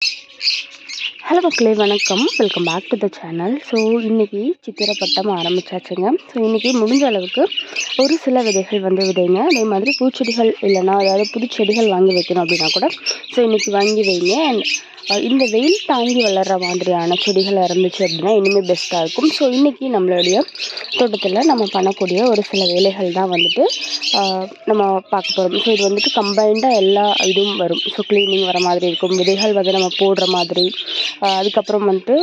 you hello மக்களே வணக்கம். Welcome back to the channel so இன்றைக்கி சித்திரை பட்டம் ஆரம்பிச்சாச்சுங்க. ஸோ இன்றைக்கி முடிஞ்ச அளவுக்கு ஒரு சில விதைகள் வந்து விதைங்க. அதே மாதிரி பூச்செடிகள் இல்லைன்னா அதாவது புதுச்செடிகள் வாங்கி வைக்கணும் அப்படின்னா கூட ஸோ இன்றைக்கி வாங்கி வைங்க. அண்ட் இந்த வெயில் தாங்கி வளர்கிற மாதிரியான செடிகள் இருந்துச்சு அப்படின்னா இனிமேல் பெஸ்ட்டாக இருக்கும். ஸோ இன்றைக்கி நம்மளுடைய தோட்டத்தில் நம்ம பண்ணக்கூடிய ஒரு சில வேலைகள் தான் வந்துட்டு நம்ம பார்க்க போகிறோம் ஸோ இது வந்துட்டு கம்பைண்டாக எல்லா இதுவும் வரும். ஸோ க்ளீனிங் வர மாதிரி இருக்கும். விதைகள் வந்து நம்ம போடுற மாதிரி அதுக்கப்புறம் வந்துட்டு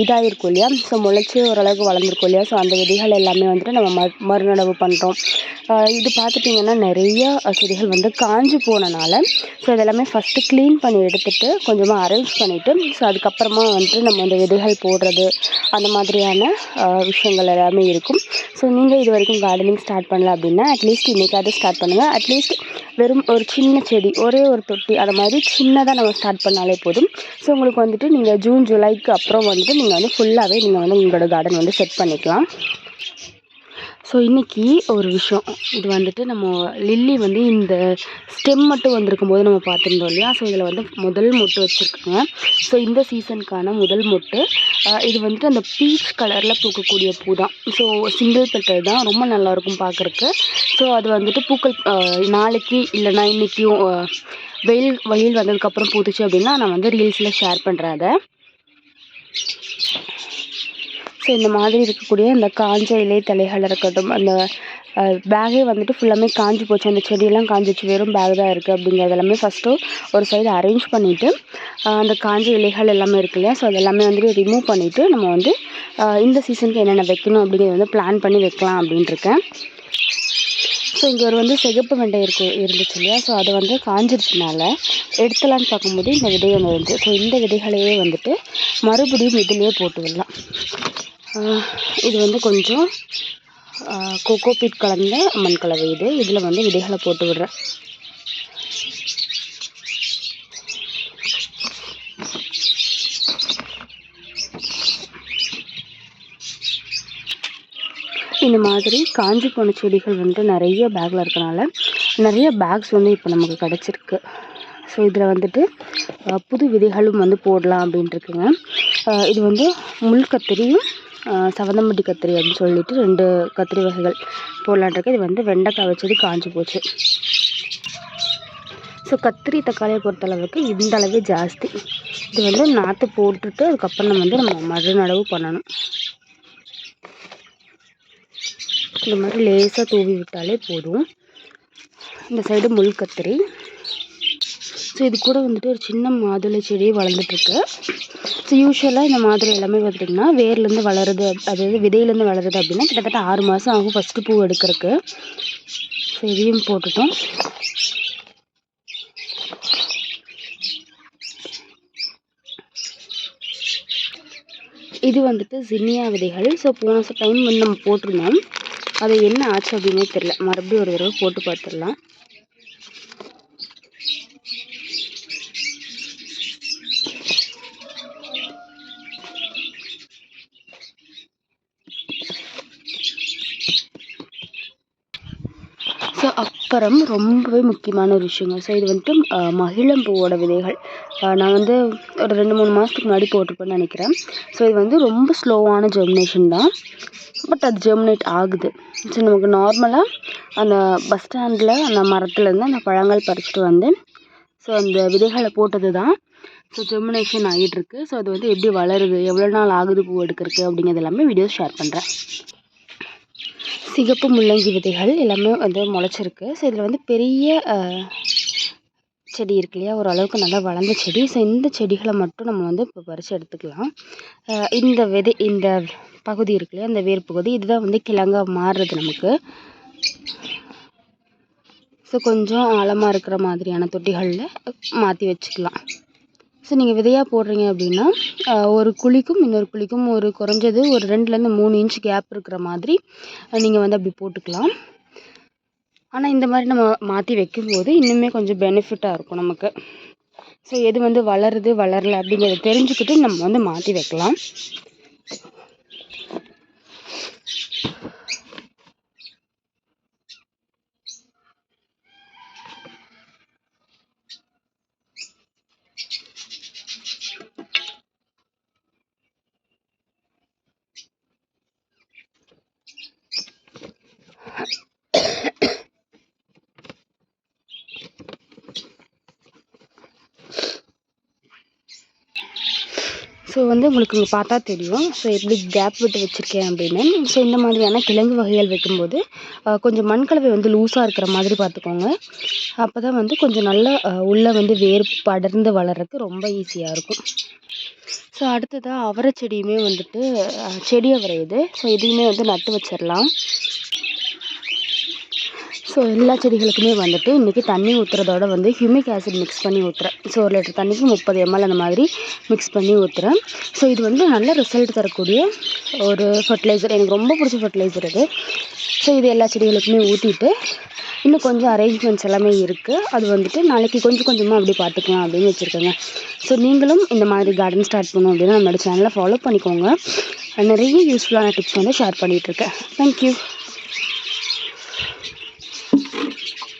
இதாகிருக்கும் இல்லையா? ஸோ முளைச்சி ஓரளவுக்கு வளர்ந்துருக்கும் இல்லையா? ஸோ அந்த விதைகள் எல்லாமே வந்துட்டு நம்ம ம மறுநடவு பண்ணுறோம் இது பார்த்துட்டிங்கன்னா நிறைய செடிகள் வந்து காஞ்சி போனனால ஸோ இதெல்லாமே ஃபஸ்ட்டு க்ளீன் பண்ணி எடுத்துகிட்டு கொஞ்சமாக அரேஞ்ச் பண்ணிவிட்டு ஸோ அதுக்கப்புறமா வந்துட்டு நம்ம அந்த விதைகள் போடுறது அந்த மாதிரியான விஷயங்கள் எல்லாமே இருக்கும். ஸோ நீங்கள் இது வரைக்கும் கார்டனிங் ஸ்டார்ட் பண்ணல அப்படின்னா அட்லீஸ்ட் இன்றைக்காவது ஸ்டார்ட் பண்ணுங்கள் அட்லீஸ்ட் வெறும் ஒரு சின்ன செடி ஒரே ஒரு தொட்டி அதை மாதிரி சின்னதாக நம்ம ஸ்டார்ட் பண்ணாலே போதும். ஸோ உங்களுக்கு வந்துட்டு நீங்கள் ஜூன் ஜூலைக்கு அப்புறம் வந்துட்டு நீங்கள் வந்து ஃபுல்லாகவே நீங்கள் வந்து உங்களோட கார்டன் வந்து செட் பண்ணிக்கலாம். ஸோ இன்றைக்கி ஒரு விஷயம். இது வந்துட்டு நம்ம லில்லி வந்து இந்த ஸ்டெம் மட்டும் வந்திருக்கும் போது நம்ம பார்த்துருந்தோம் இல்லையா? ஸோ இதில் வந்து முதல் மொட்டு வச்சுருக்குங்க. ஸோ இந்த சீசனுக்கான முதல் மொட்டு இது வந்துட்டு அந்த பீச் கலரில் பூக்கக்கூடிய பூ தான் ஸோ சிங்கிள் பெட்டர் தான். ரொம்ப நல்லாயிருக்கும் பார்க்குறக்கு ஸோ அது வந்துட்டு பூக்கள் நாளைக்கு இல்லைனா இன்றைக்கும் வெயில் வெயில் வந்ததுக்கப்புறம் பூத்துச்சு அப்படின்னா நான் வந்து ரீல்ஸில் ஷேர் பண்ணுறேன் அதை. ஸோ இந்த மாதிரி இருக்கக்கூடிய இந்த காஞ்ச இலை தலைகள் இருக்கட்டும் அந்த பேகே வந்துட்டு ஃபுல்லாமே காஞ்சி போச்சு. அந்த செடியெல்லாம் காஞ்சிச்சு வெறும் பேக் தான் இருக்குது அப்படிங்கிறது எல்லாமே ஃபஸ்ட்டு ஒரு சைடு அரேஞ்ச் பண்ணிவிட்டு அந்த காஞ்ச இலைகள் எல்லாமே இருக்கு இல்லையா? ஸோ அதெல்லாமே வந்துட்டு ரிமூவ் பண்ணிவிட்டு நம்ம வந்து இந்த சீசனுக்கு என்னென்ன வைக்கணும் அப்படிங்கிறத வந்து பிளான் பண்ணி வைக்கலாம் அப்படின்ட்டுருக்கேன் ஸோ இங்கே ஒரு வந்து சிகப்பு வெண்டை இருக்கு இருந்துச்சு இல்லையா? ஸோ அதை வந்து காஞ்சிருச்சுனால எடுத்துலான்னு பார்க்கும்போது இந்த விதை ஒன்று இருந்துச்சு ஸோ இந்த விதைகளையே வந்துட்டு மறுபடியும் இதிலேயே போட்டு விடலாம். இது வந்து கொஞ்சம் கோகோபீட் கலந்த மண் கலவை இது. இதில் வந்து விதைகளை போட்டு விடுறேன். இந்த மாதிரி காஞ்சி போன செடிகள் வந்து நிறைய பேக்கில் இருக்கனால நிறைய பேக்ஸ் வந்து இப்போ நமக்கு கிடச்சிருக்கு. ஸோ இதில் வந்துட்டு புது விதைகளும் வந்து போடலாம் அப்படின்ட்டுருக்குங்க இது வந்து முள் கத்திரியும் சவந்தம்பட்டி கத்திரி அப்படின்னு சொல்லிட்டு ரெண்டு கத்திரி வகைகள் போடலான்ட்ருக்கு இது வந்து வெண்டைக்காய் வச்சது காஞ்சி போச்சு. ஸோ கத்திரி தக்காளியை பொறுத்தளவுக்கு இந்த அளவே ஜாஸ்தி. இது வந்து நாற்று போட்டுட்டு அதுக்கப்புறம் நம்ம வந்து நம்ம மறுநடவு பண்ணணும். இந்த மாதிரி லேசாக தூவி விட்டாலே போதும். இந்த சைடு முள் கத்திரி. ஸோ இது கூட வந்துட்டு ஒரு சின்ன மாதுளை செடி வளர்ந்துட்டுருக்கு. ஸோ யூஸ்வலாக இந்த மாதுளை எல்லாமே பார்த்திங்கன்னா வேர்லேருந்து வளருது. அதாவது விதையிலேருந்து வளருது அப்படின்னா கிட்டத்தட்ட ஆறு மாதம் ஆகும் ஃபஸ்ட்டு பூ எடுக்கிறதுக்கு. ஸோ இதையும் போட்டுட்டோம். இது வந்துட்டு ஜின்னியா விதைகள். ஸோ போன டைம் வந்து நம்ம போட்டிருந்தோம். அது என்ன ஆச்சு அப்படின்னே தெரில மறுபடியும் ஒரு தடவை போட்டு பார்த்துடலாம். ஸோ அப்புறம் ரொம்பவே முக்கியமான ஒரு விஷயங்க. ஸோ இது வந்துட்டு மகிழம்பூவோட விதைகள். நான் வந்து ஒரு ரெண்டு மூணு மாதத்துக்கு முன்னாடி போட்டிருப்பேன்னு நினைக்கிறேன். ஸோ இது வந்து ரொம்ப ஸ்லோவான ஜெர்மினேஷன் தான். பட் அது ஜெர்மினேட் ஆகுது. ஸோ நமக்கு நார்மலாக அந்த பஸ் ஸ்டாண்டில் அந்த மரத்துலேருந்து அந்த பழங்கள் பறிச்சுட்டு வந்து ஸோ அந்த விதைகளை போட்டது தான். ஸோ ஜெர்மினேஷன் ஆகிட்டுருக்கு ஸோ அது வந்து எப்படி வளருது எவ்வளோ நாள் ஆகுது பூ எடுக்கிறதுக்கு அப்படிங்கிறது எல்லாமே வீடியோஸ் ஷேர் பண்ணுறேன் சிகப்பு முள்ளங்கி விதைகள் எல்லாமே வந்து முளைச்சிருக்கு. ஸோ இதில் வந்து பெரிய செடி இருக்கு இல்லையா? ஓரளவுக்கு நல்லா வளர்ந்த செடி. ஸோ இந்த செடிகளை மட்டும் நம்ம வந்து இப்போ பறித்து எடுத்துக்கலாம். இந்த விதை இந்த பகுதி இருக்கு இல்லையா? இந்த வேர் பகுதி. இதுதான் வந்து கிழங்காக மாறுறது நமக்கு. ஸோ கொஞ்சம் ஆழமாக இருக்கிற மாதிரியான தொட்டிகளில் மாற்றி வச்சுக்கலாம். ஸோ நீங்கள் விதையாக போடுறீங்க அப்படின்னா ஒரு குழிக்கும் இன்னொரு குழிக்கும் ஒரு குறைஞ்சது ஒரு ரெண்டுலேருந்து மூணு இன்ச் கேப் இருக்கிற மாதிரி நீங்கள் வந்து அப்படி போட்டுக்கலாம். ஆனால் இந்த மாதிரி நம்ம மாற்றி வைக்கும்போது இன்னுமே கொஞ்சம் பெனிஃபிட்டாக இருக்கும் நமக்கு. ஸோ எது வந்து வளருது வளரல அப்படிங்கிறத தெரிஞ்சுக்கிட்டு நம்ம வந்து மாற்றி வைக்கலாம். ஸோ வந்து உங்களுக்கு இங்கே பார்த்தா தெரியும். ஸோ எப்படி கேப் விட்டு வச்சுருக்கேன் அப்படின்னு. ஸோ இந்த மாதிரியான கிழங்கு வகைகள் வைக்கும்போது கொஞ்சம் கொஞ்சம் மண்கலவை வந்து லூஸாக இருக்கிற மாதிரி பார்த்துக்கோங்க. அப்போ தான் வந்து கொஞ்சம் நல்லா உள்ளே வந்து வேர் படர்ந்து வளர்கிறதுக்கு ரொம்ப ஈஸியாக இருக்கும். ஸோ அடுத்ததாக அவரை செடியுமே வந்துட்டு செடியை செடி அவரை இது. ஸோ இதையுமே வந்து நட்டு வச்சிடலாம் ஸோ எல்லா செடிகளுக்குமே வந்துட்டு இன்றைக்கி தண்ணி ஊற்றுறதோட வந்து ஹியூமிக் ஆசிட் மிக்ஸ் பண்ணி ஊற்றுறேன் ஸோ ஒரு லிட்டர் தண்ணிக்கு முப்பது எம்எல் அந்த மாதிரி மிக்ஸ் பண்ணி ஊற்றுறேன் ஸோ இது வந்து நல்ல ரிசல்ட் தரக்கூடிய ஒரு ஃபர்டிலைசர் எனக்கு ரொம்ப பிடிச்ச ஃபர்டிலைசர் இது. ஸோ இது எல்லா செடிகளுக்குமே ஊற்றிட்டு இன்னும் கொஞ்சம் அரேஞ்ச்மெண்ட்ஸ் எல்லாமே இருக்குது அது வந்துட்டு நாளைக்கு கொஞ்சம் கொஞ்சமாக அப்படி பார்த்துக்கலாம் அப்படின்னு வச்சுருக்கேங்க. ஸோ நீங்களும் இந்த மாதிரி கார்டன் ஸ்டார்ட் பண்ணணும் அப்படின்னா நம்மளோட சேனலை ஃபாலோ பண்ணிக்கோங்க. நிறைய யூஸ்ஃபுல்லான டிப்ஸ் வந்து ஷேர் பண்ணிகிட்ருக்கேன் தேங்க்யூ